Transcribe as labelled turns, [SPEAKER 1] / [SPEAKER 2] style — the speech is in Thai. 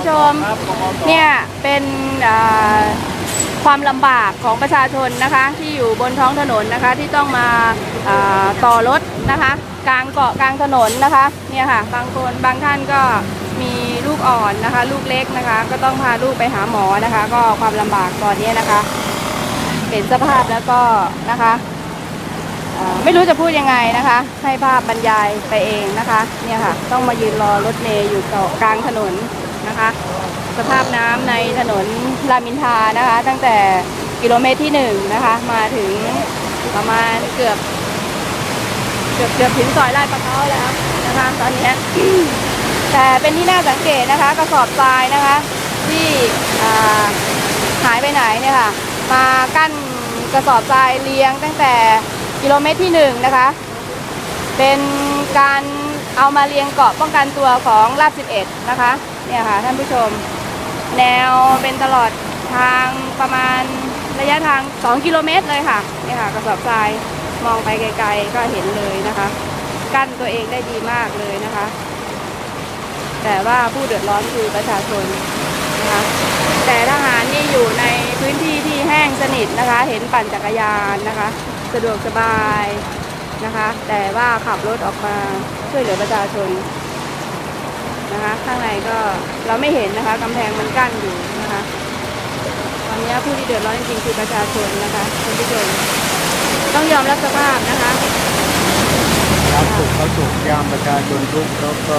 [SPEAKER 1] ผู้ชม เนี่ยเป็นความลำบากของประชาชนนะคะที่อยู่บนท้องถนนนะคะที่ต้องมาต่อรถนะคะกลางเกาะกลางถนนนะคะเนี่ยค่ะบางคนบางท่านก็มีลูกอ่อนนะคะ ลูกเล็กนะคะ ก็ต้องพาลูกไปหาหมอนะคะ ก็ความลำบากตอนนี้นะคะเห็นสภาพแล้วก็นะคะไม่รู้จะพูดยังไงนะคะ ให้ภาพบรรยายไปเองนะคะเนี่ยค่ะ ต้องมายืนรอรถเมย์อยู่กลางถนน นะคะ สภาพน้ำในถนนรามอินทรานะคะ ตั้งแต่กิโลเมตรที่หนึ่งนะคะ มาถึงประมาณเกือบ เกือบเกือบถึงซอยลาดประเขาแล้วนะคะตอนนี้แต่เป็นที่น่าสังเกตนะคะ กระสอบทรายนะคะ ที่หายไปไหนเนี่ยค่ะ มากั้นกระสอบทรายเรียงตั้งแต่กิโลเมตรที่หนึ่งนะคะ เป็นการ เอามาเรียงเกาะป้องกันตัวของลาด11 นะคะ เนี่ยค่ะท่านผู้ชม แนวเป็นตลอดทางประมาณระยะทาง 2 กิโลเมตรเลยค่ะ เนี่ยค่ะกระสอบทรายมองไปไกลๆ ก็เห็นเลยนะคะ กั้นตัวเองได้ดีมากเลยนะคะ แต่ว่าผู้เดือดร้อนคือประชาชนนะคะแต่ทหารนี่อยู่ในพื้นที่ที่แห้งสนิทนะคะ เห็นปั่นจักรยานนะคะ สะดวกสบาย นะคะ แต่ว่าขับรถออกมาช่วยเหลือประชาชนนะคะ ข้างในก็เราไม่เห็นนะคะกำแพงมันกั้นอยู่นะคะ ตอนนี้ผู้ที่เดือดร้อนจริงๆคือประชาชนนะคะคุณผู้ชมต้องยอมรับสภาพนะคะ
[SPEAKER 2] ครับถูกเขาถูกยามประชาชนทุกข์แล้วก็